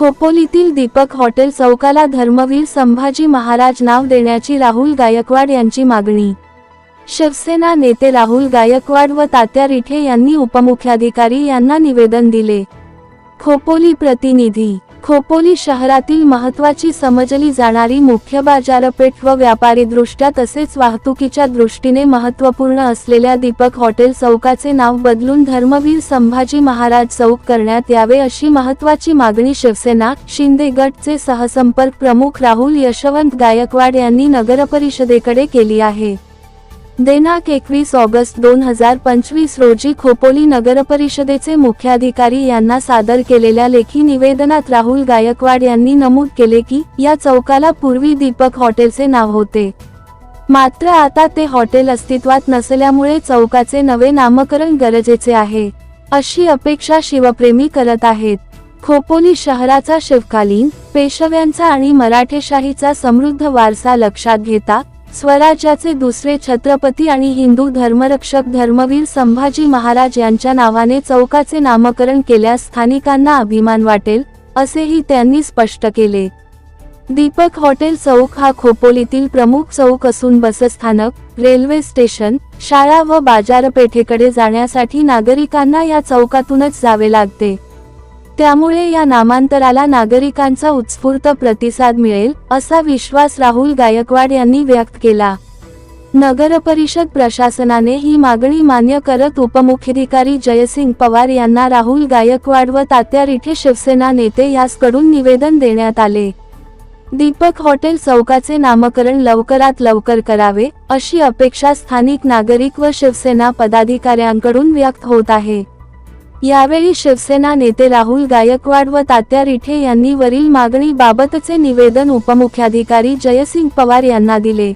खोपोलीतील Deepak hotel चौकाला धर्मवीर संभाजी महाराज नाव देण्याची राहुल गायकवाड यांची मागणी. शिवसेना नेते राहुल गायकवाड व तात्या रिठे यांनी उपमुख्याधिकारी यांना निवेदन दिले. खोपोली प्रतिनिधी खोपोली शहरातील महत्वाची समजली जाणारी मुख्य बाजारपेठ व व्यापारीदृष्ट्या तसेच वाहतुकीच्या दृष्टीने महत्त्वपूर्ण असलेल्या दीपक हॉटेल चौकाचे नाव बदलून धर्मवीर संभाजी महाराज चौक करण्यात यावे अशी महत्वाची मागणी शिवसेना शिंदे गटचे सहसंपर्क प्रमुख राहुल यशवंत गायकवाड यांनी नगरपरिषदेकडे केली आहे. दिनांक एकवीस ऑगस्ट दोन हजार पंचवीस रोजी खोपोली नगरपरिषदेचे मुख्याधिकारी यांना सादर केलेल्या लेखी निवेदनात राहुल गायकवाड यांनी नमूद केले की या चौकाला पूर्वी दीपक हॉटेलचे नाव होते. मात्र आता ते हॉटेल अस्तित्वात नसल्यामुळे चौकाचे नवे नामकरण गरजेचे आहे. अशी अपेक्षा शिवप्रेमी करत आहेत. खोपोली शहराचा शिवकालीन पेशव्यांचा आणि मराठेशाहीचा समृद्ध वारसा लक्षात घेता स्वराज्याचे दुसरे छत्रपती आणि हिंदू धर्मरक्षक धर्मवीर संभाजी महाराज यांच्या नावाने चौकाचे नामकरण केल्यास स्थानिकांना अभिमान वाटेल असेही त्यांनी स्पष्ट केले. दीपक हॉटेल चौक हा खोपोलीतील प्रमुख चौक असून बसस्थानक रेल्वे स्टेशन शाळा व बाजारपेठेकडे जाण्यासाठी नागरिकांना या चौकातूनच जावे लागते. त्यामुळे या नामांतराला नागरिकांचा उत्स्फूर्त प्रतिसाद मिळेल असा विश्वास राहुल गायकवाड यांनी व्यक्त केला. नगरपरिषद प्रशासनाने ही मागणी मान्य करत उपमुख्याधिकारी जयसिंग पवार यांना राहुल गायकवाड व तात्या रिठे शिवसेना नेते यासकडून निवेदन देण्यात आले. दीपक हॉटेल चौकाचे नामकरण लवकरात लवकर करावे अशी अपेक्षा स्थानिक नागरिक व शिवसेना पदाधिकाऱ्यांकडून व्यक्त होत आहे. यावेळी शिवसेना नेते राहुल गायकवाड व तात्या रिठे यांनी वरील मागणी बाबतचे निवेदन उपमुख्याधिकारी जयसिंग पवार यांना दिले.